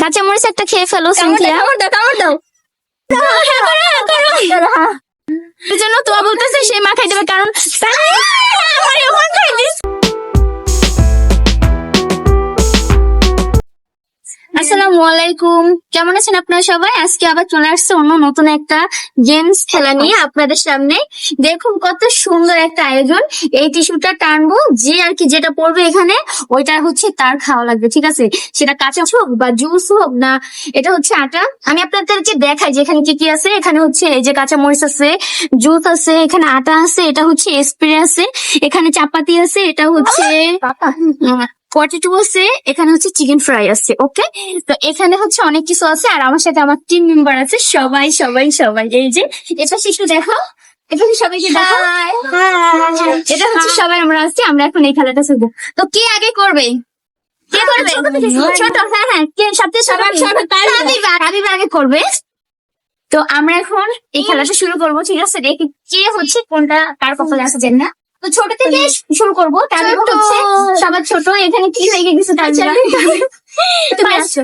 কাঁচা মরিচ একটা খেয়ে ফেলো সিনথিয়া কামড় দাও কামড় দাও এজন্য হ্যাঁ, তোমার বলতেছে সে মা খাই দেবে কারণ আসসালামু আলাইকুম। কেমন আছেন আপনারা সবাই? আজকে আবার চলে আসছে অন্য নতুন একটা গেমস খেলা নিয়ে আপনাদের সামনে। দেখুন কত সুন্দর একটা আয়োজন। এই টিস্যুটা টানবো যে আর কি যেটা পড়বে এখানে ওইটা হচ্ছে তার খাওয়া লাগবে ঠিক আছে? সেটা কাঁচা হোক বা জুস হোক না এটা হচ্ছে আটা। আমি আপনাদেরকে দেখাই যে এখানে কি কি আছে। এখানে হচ্ছে এই যে কাঁচা মরিচ আছে জুস আছে এখানে আটা আছে এটা হচ্ছে স্প্রে আছে এখানে চাপাতি আছে এটা হচ্ছে পটেটো আছে এখানে হচ্ছে চিকেন ফ্রাই আছে ওকে তো এখানে হচ্ছে অনেক কিছু আছে আর আমার সাথে আমার টিম মেম্বার আছে সবাই সবাই সবাই। এই যে এটা শিশু দেখো। এটা সবাইকে দেখো। এটা হচ্ছে সবাই আমরা আছি আমরা এখন এই খেলাটা শুধু তো কে আগে করবে? কে করবে? ছোট হ্যাঁ হ্যাঁ কে সবচেয়ে সবার ছোট আগে করবে। তো আমরা এখন এই খেলাটা শুরু করব ঠিক আছে? দেখি কে হচ্ছে কোনটা কার কপালে আছে না। তো ছোট থেকে শুরু করব। তাবিবা হচ্ছে সবার ছোট। এখানে কি লেগে গেছে তাবিবা First,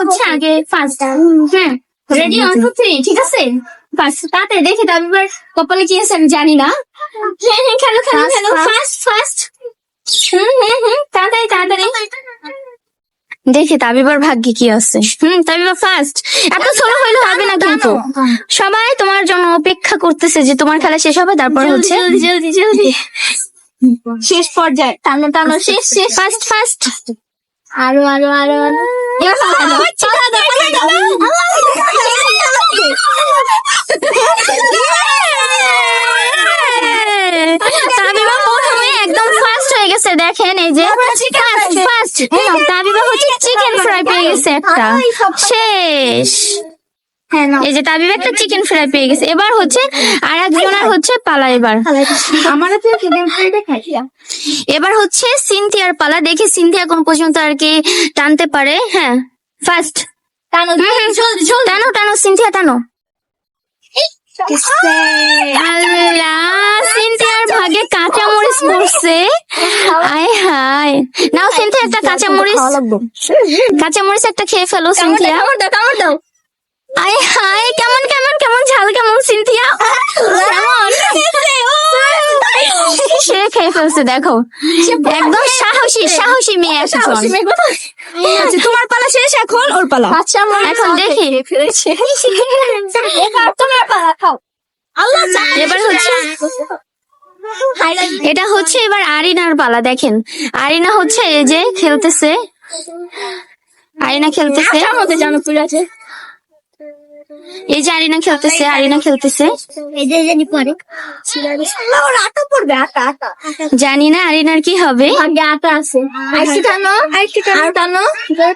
হচ্ছে আগে ফার্স্ট হ্যাঁ। রেডি অন টু থ্রি ঠিক আছে? ফার্স্ট তাড়াতাড়ি দেখি তাবিবার কপালে কি আছে আমি জানি না। হ্যাঁ হ্যাঁ খেলো খেলো খেলো। ফার্স্ট ফার্স্ট হুম হুম হুম। তাড়াতাড়ি তাড়াতাড়ি। দেখি তাবিবার ভাগ্যে কি আছে। হুম তাবিবা ফার্স্ট এত ছোট হইলে হবে না কিন্তু। সবাই তোমার জন্য অপেক্ষা করতেছে যে তোমার খেলা শেষ হবে তারপর হচ্ছে? জলদি জলদি শেষ পর্যায়ে। টানো টানো শেষ শেষ ফার্স্ট ফার্স্ট আরও আরও আরও আরও। একদম ফার্স্ট হয়ে গেছে দেখেন এই যে। ফার্স্ট ফার্স্ট ফ্রাই পেয়ে গেছে একটা। শেষ। হ্যাঁ এই যে তাবিব একটা চিকেন ফ্রাই পেয়ে গেছে। এবার হচ্ছে আর একজনের হচ্ছে পালা এবার। আমার তো চিকেন ফ্রাইটা খাই। এবার হচ্ছে সিনথিয়ার পালা। দেখি সিনথিয়া কোন পর্যন্ত আর কি টানতে পারে। হ্যাঁ ফার্স্ট টানো টানো টানো সিনথিয়া টানো। আল্লাহ সিনথিয়ার ভাগে কাঁচা মরিচ পড়ছে। আয় হায়। নাও সিনথিয়া একটা কাঁচা মরিচ কাঁচা মরিচ একটা খেয়ে ফেলো সিনথিয়া। দাও দাও। আয় হায় কেমন কেমন কেমন ঝাল কেমন সিনথিয়া? কেমন? সে খেয়ে ফেলছে দেখো। একদম সাহসী সাহসী মেয়ে আচ্ছা তোমার পালা শেষ এখন ওর পালা। আচ্ছা এখন দেখি। তোমার পালা খাও। আল্লাহ এবার হচ্ছে এটা হচ্ছে এবার আরিনার পালা দেখেন। আরিনা হচ্ছে এই যে খেলতেছে। আরিনা খেলতেছে। জানো পুরো আছে। এই যে আরিনা খেলতেছে আরিনা খেলতেছে। এই জানি পরে ওর আটা পড়বে আটা আটা জানি না আরিনার কি হবে। আগে আটা আছে। আইসি টানো আইসি টানো টানো।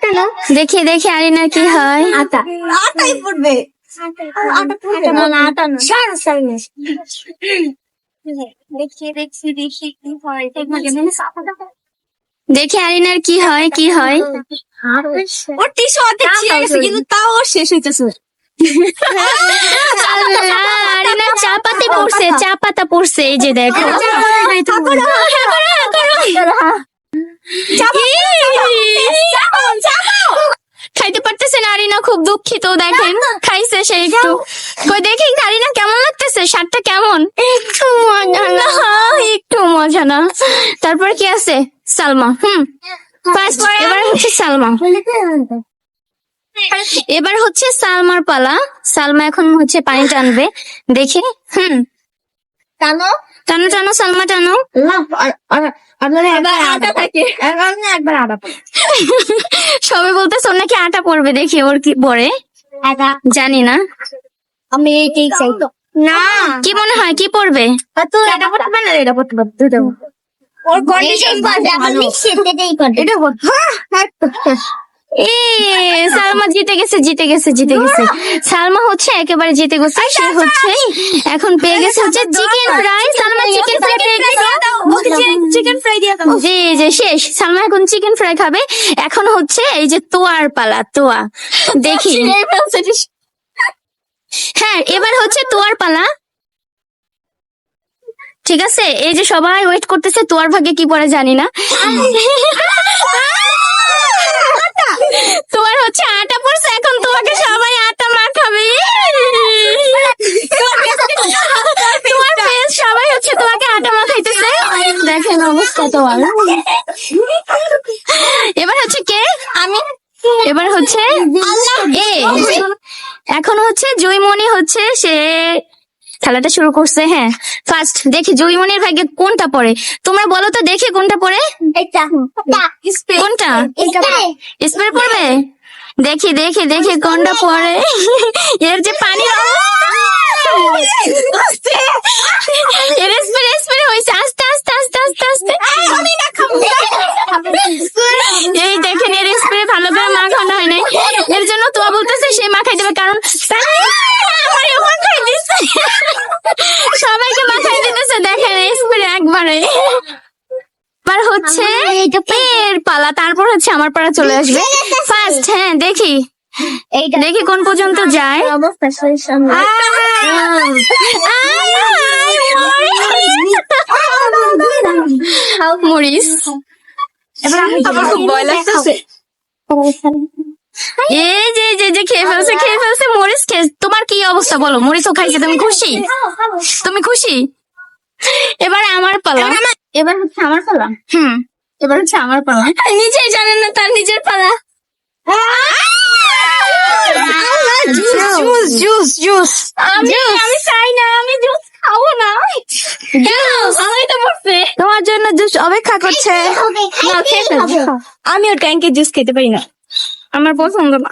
টানো। দেখি দেখি আরিনার কি হয়। আটা আটাই পড়বে। দেখি দেখি দেখি কি হয়। আরিনার কি হয় কি হয়। ওর টিস্যু অর্ধেক ছিঁড়ে গেছে কিন্তু তাও শেষ হইতেছে। আল্লাহ, আরিনার চা পাতা পড়ছে চা পাতা পড়ছে। এই যে দেখো খাইতে পারতেছে না আরিনা খুব দুঃখিত দেখেন। খাইছে সে একটু। কই দেখি আরিনা কেমন লাগতেছে? স্বাদটা কেমন? একটু মজা না একটু মজা না। তারপর কি আছে? সালমা হুম। ফার্স্ট এবার হচ্ছে সালমা। এবার হচ্ছে সালমার পালা। সালমা এখন হচ্ছে পানি টানবে। দেখি হুম। টানো। টানো টানো সালমা টানো। সবাই বলতেছে ওর নাকি আটা পড়বে দেখি ওর কি পরে জানি না। আমি এইটাই চাই তো। না। কি মনে হয় কি পড়বে? এটা না এটা ওর কন্ডিশন এ সালমা জিতে গেছে জিতে গেছে জিতে গেছে। সালমা হচ্ছে একেবারে জিতে গেছে সে হচ্ছে এখন পেয়ে গেছে হচ্ছে chicken fry Salma chicken fry পেয়ে গেছে। চিকেন ফ্রাই দিয়ে দাও। জি জি শেষ। সালমা এখন চিকেন ফ্রাই খাবে। এখন হচ্ছে এই যে তোয়ার পালা তোয়া। দেখি। হ্যাঁ এবার হচ্ছে তোয়ার পালা। ঠিক আছে? এই যে সবাই ওয়েট করতেছে তোয়ার ভাগে কি পড়ে জানি না। তোমার হচ্ছে আটা পড়ছে এখন তোমাকে সবাই আটা মাখাবে। তোমার ফ্রেন্ড সবাই হচ্ছে তোমাকে আটা মাখাইতেছে। দেখেন অবস্থা তোমার। এবার হচ্ছে কে? আমি। এবার হচ্ছে এ। এখন হচ্ছে জয়মণি হচ্ছে সে খেলাটা শুরু করছে হ্যাঁ। ফার্স্ট দেখি জয়মণির ভাগ্যে কোনটা পড়ে তোমরা বলো তো দেখি কোনটা পড়ে কোনটা? স্প্রে পড়বে দেখি দেখি দেখি কোনটা পড়ে এর যে পানি এর স্প্রে স্প্রে হয়েছে আস্তে আস্তে আস্তে আস্তে আস্তে এই দেখেন এর স্প্রে ভালো করে মাখানো হয় নাই এর জন্য তো বলতেছে সে মাখাই দেবে কারণ আমারও মাখাই দিচ্ছে সবাইকে মাখাই দিতেছে দেখেন স্প্রে একবারে এবার হচ্ছে এর পালা তারপর হচ্ছে আমার পালা চলে আসবে। ফার্স্ট হ্যাঁ দেখি। এইটা দেখি কোন পর্যন্ত যায়। অবস্থা মরিস। আমার খুব ভয় লাগতেছে। এই যে যে যে খেয়ে ফেলছে খেয়ে ফেলছে মরিস খেয়ে তোমার কি অবস্থা বলো? মরিচও খাইছে তুমি খুশি? তুমি খুশি? এবার আমার পালা। এবার হচ্ছে আমার পালা। হুম। এবার হচ্ছে আমার পালা। নিজেই জানেন না তার নিজের পালা। জুস জুস জুস আমি আমি চাই না আমি জুস খাব না। আমি তো তোমার জন্য জুস অপেক্ষা করছে। ফেলব আমিও ট্যাঙ্কের জুস খেতে পারি না। আমার পছন্দ না।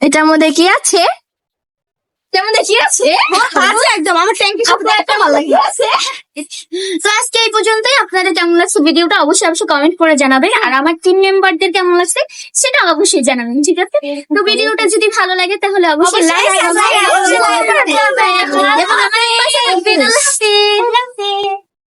এটার মধ্যে কি আছে? তেমন দেখি আছে? আছে একদম। আমার থ্যাংক ইউ আপনার একটা ভালো লাগে আছে তো আজকে এই পর্যন্তই। আপনাদের কেমন লাগছে ভিডিওটা অবশ্যই অবশ্যই কমেন্ট করে জানাবেন। আর আমার টিম মেম্বারদের কেমন লাগছে সেটা অবশ্যই জানাবেন ঠিক আছে? তো ভিডিওটা যদি ভালো লাগে তাহলে অবশ্যই লাইক এবং আমার